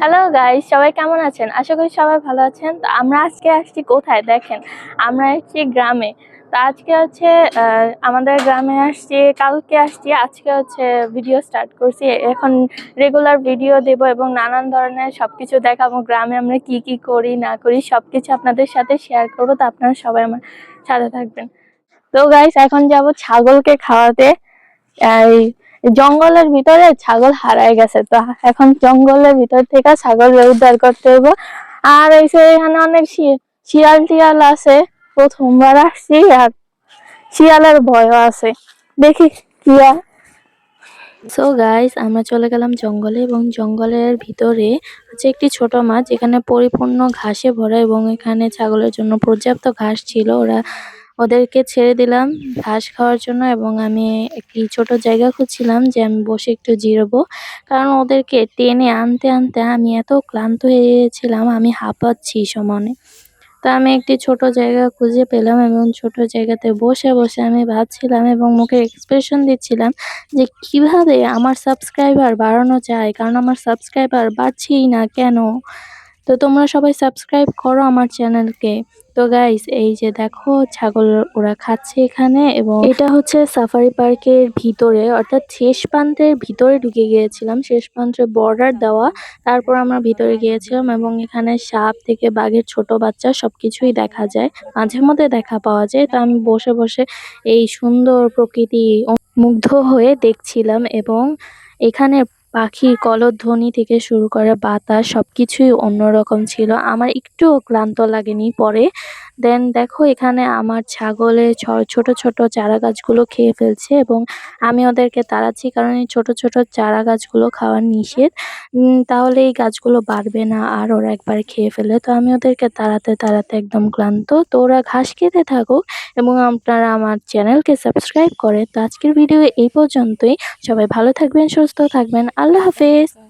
Hello guys সবাই কেমন আছেন? আশা করি সবাই ভালো আছেন। তো আমরা আজকে আসছি কোথায়? দেখেন, আমরা আসছি গ্রামে। তো আজকে হচ্ছে আমাদের গ্রামে আসছি, কালকে আসছি, আজকে হচ্ছে ভিডিও স্টার্ট করছি। এখন রেগুলার ভিডিও দেব এবং নানান ধরনের সব কিছু দেখাবো। গ্রামে আমরা কি কি করি, না করি সব কিছু আপনাদের সাথে শেয়ার করব। তো আপনারা সবাই আমার সাথে থাকবেন। তো গাইস এখন যাব ছাগলকে খাওয়াতে। এই জঙ্গলের ভিতরে ছাগল হারায় গেছে। তো এখন জঙ্গলের ভিতর থেকে ছাগল উদ্ধার করতে হবে আর যে এখানে অনেক শিয়াল টিয়াল আছে। প্রথমবার আসছি আর শিয়ালের ভয়ও আছে। দেখি কি আর সো গাইস আমরা চলে গেলাম জঙ্গলে এবং জঙ্গলের ভিতরে হচ্ছে একটি ছোট মাছ। যেখানে পরিপূর্ণ ঘাসে ভরা এবং এখানে ছাগলের জন্য পর্যাপ্ত ঘাস ছিল। ওরা ওদেরকে ছেড়ে দিলাম ঘাস খাওয়ার জন্য এবং আমি একটি ছোট জায়গা খুঁজছিলাম যে আমি বসে একটু জিরবো। কারণ ওদেরকে টেনে আনতে আনতে আমি এত ক্লান্ত হয়ে গেছিলাম আমি হাঁপাচ্ছি সমানে। তা আমি একটি ছোট জায়গা খুঁজে পেলাম এবং ছোট জায়গাতে বসে বসে আমি ভাবছিলাম এবং মুখে এক্সপ্রেশন দিচ্ছিলাম যে কীভাবে আমার সাবস্ক্রাইবার বাড়ানো যায়? কারণ আমার সাবস্ক্রাইবার বাড়ছেই না কেন? তো তোমরা সবাই সাবস্ক্রাইব করো আমার চ্যানেলকে তো গাইস এই যে দেখো, ছাগল ওরা খাচ্ছে এখানে এবং এটা হচ্ছে সাফারি পার্কের ভিতরে, অর্থাৎ শেষ প্রান্তের ভিতরে ঢুকে গিয়েছিলাম। শেষ প্রান্তের বর্ডার দেওয়া, তারপর আমরা ভিতরে গিয়েছিলাম এবং এখানে সাপ থেকে বাঘের ছোট বাচ্চা সবকিছুই দেখা যায়, মাঝে মধ্যে দেখা পাওয়া যায়। তো আমি বসে বসে এই সুন্দর প্রকৃতি মুগ্ধ হয়ে দেখছিলাম এবং এখানে পাখির কলধ্বনি থেকে শুরু করে বাতাস সবকিছুই অন্যরকম ছিল। আমার একটুও ক্লান্ত লাগেনি পরে। দেন দেখো, এখানে আমার ছাগলে ছ- ছোট ছোট চারা গাছগুলো খেয়ে ফেলছে এবং আমি ওদেরকে তাড়াচ্ছি কারণ এই ছোট ছোট চারা গাছগুলো খাওয়ার নিষেধ। তাহলে এই গাছগুলো বাড়বে না আর ওরা একবার খেয়ে ফেলে তো আমি ওদেরকে তাড়াতে তাড়াতে একদম ক্লান্ত। তো ওরা ঘাস খেতে থাকুক এবং আপনারা আমার চ্যানেলকে সাবস্ক্রাইব করে। তো আজকের ভিডিও এই পর্যন্তই। সবাই ভালো থাকবেন, সুস্থ থাকবেন। আল্লাহ হাফেজ।